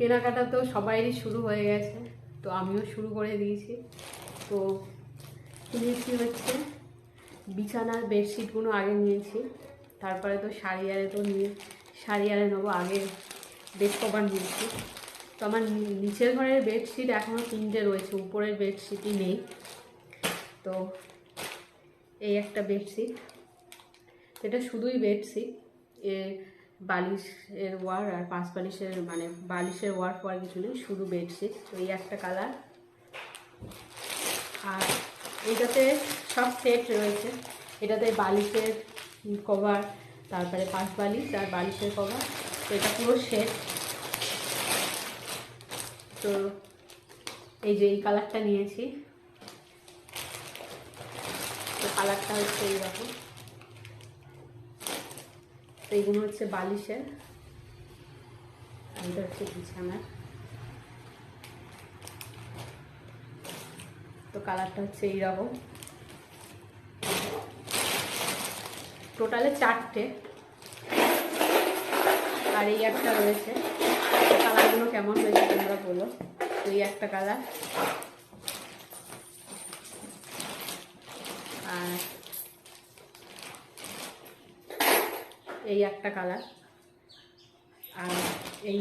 কেনাকাটা তো সবাইরই শুরু হয়ে গেছে, তো আমিও শুরু করে দিয়েছি। তো কিনেছি হচ্ছে বিছানার বেডশিটগুলো আগে নিয়েছি, তারপরে তো শাড়ি আরে তো নিয়ে, শাড়ি আরে নেব আগে বেড কভার নিয়েছি। তো আমার নিচের ঘরের বেডশিট এখনও তিনটে রয়েছে, উপরের বেডশিটই নেই। তো এই একটা বেডশিট, এটা শুধুই বেডশিট, এ বালিশের ওয়ার আর পাঁচ বালিশের মানে বালিশের ওয়ার ফোয়ার কিছু নেই, শুধু বেডশিট, এই একটা কালার। আর এইটাতে সব সেট রয়েছে। এটাতে বালিশের কভার, তারপরে পাঁচ বালিশ আর বালিশের কভার তো এটা পুরো সেট। তো এই যে এই কালারটা নিয়েছি। তো কালারটা হচ্ছে এইরকম। এইগুলো হচ্ছে বালিশের। এটা হচ্ছে বিছানার। তো কালারটা হচ্ছে এইরকম। টোটালে চারটে। আর এই একটা রয়েছে। কালারগুলো কেমন হয়েছে তোমরা বলো। এই একটা কালার আর এই একটা কালার। আর এই